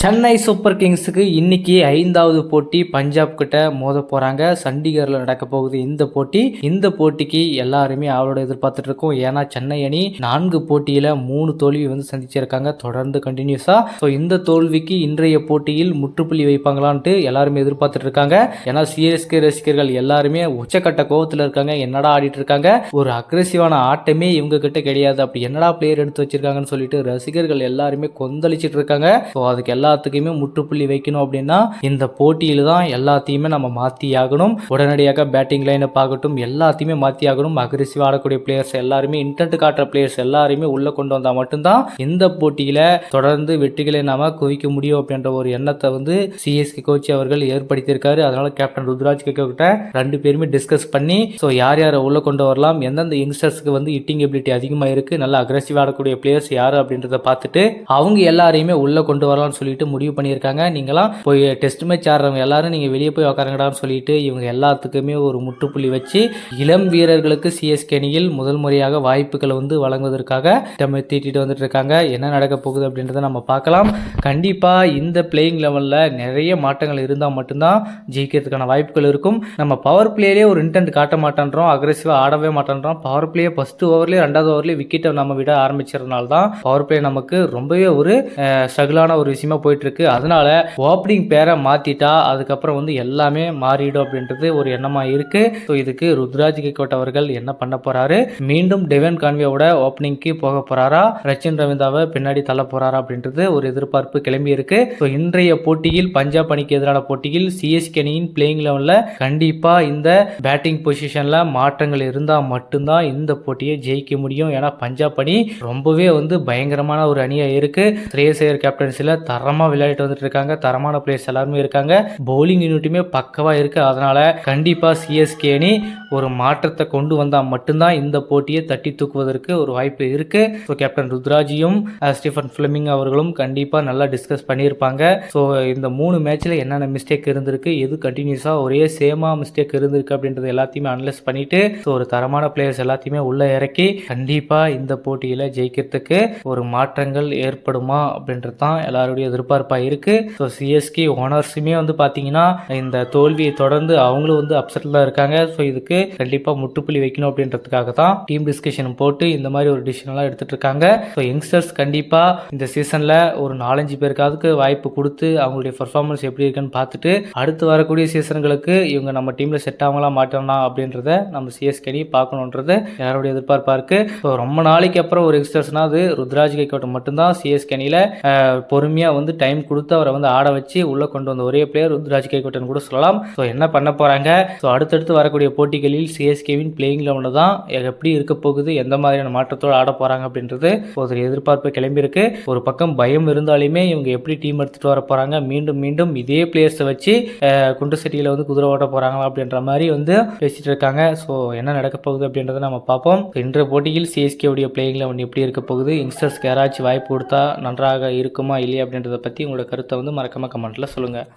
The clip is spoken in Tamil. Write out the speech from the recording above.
சென்னை சூப்பர் கிங்ஸுக்கு இன்னைக்கு ஐந்தாவது போட்டி பஞ்சாப் கிட்ட மோத போறாங்க. சண்டிகரில் நடக்க போகுது இந்த போட்டி. இந்த போட்டிக்கு எல்லாருமே அவளோட எதிர்பார்த்துட்டு இருக்கோம். ஏன்னா சென்னை அணி நான்கு போட்டியில மூணு தோல்வி வந்து சந்திச்சிருக்காங்க. தொடர்ந்து கண்டினியூஸா ஸோ இந்த தோல்விக்கு இன்றைய போட்டியில் முற்றுப்புள்ளி வைப்பாங்களான்ட்டு எல்லாருமே எதிர்பார்த்துட்டு இருக்காங்க. ஏன்னா சிஎஸ்கே ரசிகர்கள் எல்லாருமே உச்சக்கட்ட கோபத்துல இருக்காங்க. என்னடா ஆடிட்டு இருக்காங்க? ஒரு அக்ரெசிவான ஆட்டமே இவங்க கிட்ட கிடையாது. அப்படி என்னடா பிளேயர் எடுத்து வச்சிருக்காங்கன்னு சொல்லிட்டு ரசிகர்கள் எல்லாருமே கொந்தளிச்சிட்டு இருக்காங்க. ஸோ அதுக்கு எல்லாத்துக்குமே முற்றுப்புள்ளி வைக்கணும் அப்படின்னா இந்த போட்டியில் தான் எல்லாத்தையுமே நம்ம மாற்றி ஆகணும். உடனடியாக பேட்டிங் லைனை பார்க்கட்டும் எல்லாத்தையுமே மாற்றி ஆகணும். அக்ரெசிவ் ஆடக்கூடிய பிளேயர்ஸ் எல்லாருமே இன்டர்ட் காட்டுற பிளேயர்ஸ் எல்லாருமே உள்ளே கொண்டு வந்தால் மட்டும்தான் இந்த போட்டியில் தொடர்ந்து வெற்றிகளை நாம குவிக்க முடியும் அப்படின்ற ஒரு எண்ணத்தை வந்து சிஎஸ்கே கோச் அவர்கள் ஏற்படுத்தியிருக்காரு. அதனால கேப்டன் ருத்ராஜ் கிட்ட ரெண்டு பேருமே டிஸ்கஸ் பண்ணி ஸோ யார் யாரை உள்ள கொண்டு வரலாம் எந்தெந்த யங்ஸ்டர்ஸ்க்கு வந்து இட்டிங் எபிலிட்டி அதிகமாக இருக்குது நல்லா அக்ரெசிவ் ஆடக்கூடிய பிளேயர்ஸ் யார் அப்படின்றத பார்த்துட்டு அவங்க எல்லாரையுமே உள்ளே கொண்டு வரலாம்னு சொல்லிட்டு முடிவு பண்ணியிருக்காங்க. நீங்களாம் போய் டெஸ்ட் மேட்ச் ஆடுறவங்க எல்லாரும் நீங்கள் வெளியே போய் உக்காரங்கடான்னு சொல்லிட்டு இவங்க எல்லாத்துக்குமே ஒரு முற்றுப்புள்ளி வச்சு இளம் வீரர்களுக்கு சிஎஸ்கே அணியில் முதல் முறையாக வாய்ப்புகளை வந்து வழங்குவதற்காக நம்ம தீட்டிட்டு வந்துட்டு இருக்காங்க. என்ன நடக்க போகுது அப்படின்றத நம்ம பார்க்கலாம். கண்டிப்பாக இந்த பிளேயிங் லெவலில் நிறைய மாற்றங்கள் இருந்தால் மட்டும்தான் ஜெயிக்கிறதுக்கான வாய்ப்புகள் இருக்கும். நம்ம பவர் பிளேலேயே ஒரு இன்டென்ட் காட்ட மாட்டேன்றோம். அக்ரெசிவாக ஆடவே மாட்டேன்றோம். பவர் பிளேயே ஃபஸ்ட்டு ஓவர்லேயே ரெண்டாவது ஓவர்லேயே விக்கெட்டை நம்ம விட ஆரம்பிச்சதுனால தான் பவர் பிளே நமக்கு ரொம்பவே ஒரு ஸ்ட்ரகிளான ஒரு விஷயமா போயிட்டுருக்கு. அதனால் ஓப்பனிங் பேரை மாற்றிட்டா அதுக்கப்புறம் வந்து எல்லாமே மாறிடும் அப்படின்றது ஒரு எண்ணமாக இருக்குது ஸோ இதுக்கு ருத்ராஜ் கிக்கோட் அவர்கள் என்ன பண்ண போகிறாரு மீண்டும் டெவன் கான்வியோட ஓப்பனிங்க்கு போக போகிறாரா ரச்சின் ரவிந்தாவை பின்னாடி தள்ள போகிறாரா அப்படின்றது ஒரு எதிர்பார்ப்பு கிளம்பி இருக்கு. ஸோ இன்றைய போட்டியில் பஞ்சாப் அணிக்கு எதிரான போட்டியில் சிஎஸ்கே அணியின் பிளேயிங் லெவனில் கண்டிப்பாக இந்த பேட்டிங் பொசிஷனில் மாற்றங்கள் இருந்தால் மட்டும்தான் இந்த போட்டியை ஜெயிக்க முடியும். ஏன்னா பஞ்சாப் அணி ரொம்பவே வந்து பயங்கரமான ஒரு அணியாக இருக்குது ஸ்ரேயசையர் கேப்டன்சியில் தரம் தரமாக விளையாடிட்டு வந்துட்டு இருக்காங்க. தரமான பிளேயர்ஸ் எல்லாருமே இருக்காங்க. பவுலிங் யூனிட்டுமே பக்கவாக இருக்குது அதனால் கண்டிப்பாக சிஎஸ்கே அணி ஒரு மாற்றத்தை கொண்டு வந்தால் மட்டும்தான் இந்த போட்டியை தட்டி தூக்குவதற்கு ஒரு வாய்ப்பு இருக்குது ஸோ கேப்டன் ருத்ராஜியும் ஸ்டீஃபன் ஃபிளமிங் அவர்களும் கண்டிப்பாக நல்லா டிஸ்கஸ் பண்ணியிருப்பாங்க. ஸோ இந்த மூணு மேட்ச்சில் என்னென்ன மிஸ்டேக் இருந்திருக்கு எது கண்டினியூஸாக ஒரே சேமாக மிஸ்டேக் இருந்திருக்கு அப்படின்றது எல்லாத்தையுமே அனலைஸ் பண்ணிட்டு ஸோ ஒரு தரமான பிளேயர்ஸ் எல்லாத்தையுமே உள்ளே இறக்கி கண்டிப்பாக இந்த போட்டியில் ஜெயிக்கிறதுக்கு ஒரு மாற்றங்கள் ஏற்படுமா அப்படின்றது தான் எல்லாருடைய எதிர்பார்ப்பாக இருக்குது ஸோ சிஎஸ்கே ஓனர்ஸுமே வந்து பார்த்தீங்கன்னா இந்த தோல்வியை தொடர்ந்து அவங்களும் வந்து அப்செட்டில் இருக்காங்க. ஸோ இதுக்கு கண்டிப்பாக முட்டுப்புள்ளி வைக்கணும் அப்படின்றதுக்காக தான் டீம் டிஸ்கஷன் போட்டு இந்த மாதிரி ஒரு டிசிஷன்லாம் எடுத்துகிட்டு இருக்காங்க. ஸோ யங்ஸ்டர்ஸ் கண்டிப்பாக இந்த சீசனில் ஒரு நாலஞ்சு பேருக்காவது வாய்ப்பு கொடுத்து அவங்களுடைய பர்ஃபார்மன்ஸ் எப்படி இருக்குன்னு பார்த்துட்டு அடுத்து வரக்கூடிய சீசன்களுக்கு இவங்க நம்ம டீமில் செட் ஆகலாம் மாட்டோம்னா அப்படின்றத நம்ம சிஎஸ்கே பார்க்கணுன்றது யாருடைய எதிர்பார்ப்பாக இருக்குது ஸோ ரொம்ப நாளைக்கு அப்புறம் ஒரு யங்ஸ்டர்ஸ்னா அது ருத்ராஜ் கைக்கோட்டை மட்டும்தான் சிஎஸ்கே அணியில் பொறுமையாக வந்து டைம் கொடுத்து அவரை வந்து ஆட வச்சு உள்ளே கொண்டு வந்த ஒரே பிளேயர் ருத்ராஜ் கைகோட்டன் கூட சொல்லலாம். ஸோ என்ன பண்ண போகிறாங்க ஸோ அடுத்தடுத்து வரக்கூடிய போட்டிகளில் சிஎஸ்கேவின் பிளேயிங் லெவனில் தான் எப்படி இருக்க போகுது எந்த மாதிரியான மாற்றத்தோடு ஆட போகிறாங்க அப்படின்றது ஒரு எதிர்பார்ப்பு கிளம்பியிருக்கு ஒரு பக்கம் பயம் இருந்தாலுமே இவங்க எப்படி டீம் எடுத்துகிட்டு வர போகிறாங்க மீண்டும் மீண்டும் இதே பிளேயர்ஸை வச்சு குண்டு செட்டியில் வந்து குதிரை ஓட்ட போகிறாங்களா அப்படின்ற மாதிரி வந்து பேசிகிட்டு இருக்காங்க. ஸோ என்ன நடக்க போகுது அப்படின்றத நம்ம பார்ப்போம். இன்றைய போட்டியில் சிஎஸ்கேவுடைய பிளேயிங் லெவன் எப்படி இருக்க போகுது யங்ஸ்டர்ஸ்க்கு யாராச்சும் வாய்ப்பு கொடுத்தா நன்றாக இருக்குமா இல்லையா அப்படின்றத பற்றி உங்களோட கருத்தை வந்து மறக்காமல் கமெண்ட்டில் சொல்லுங்கள்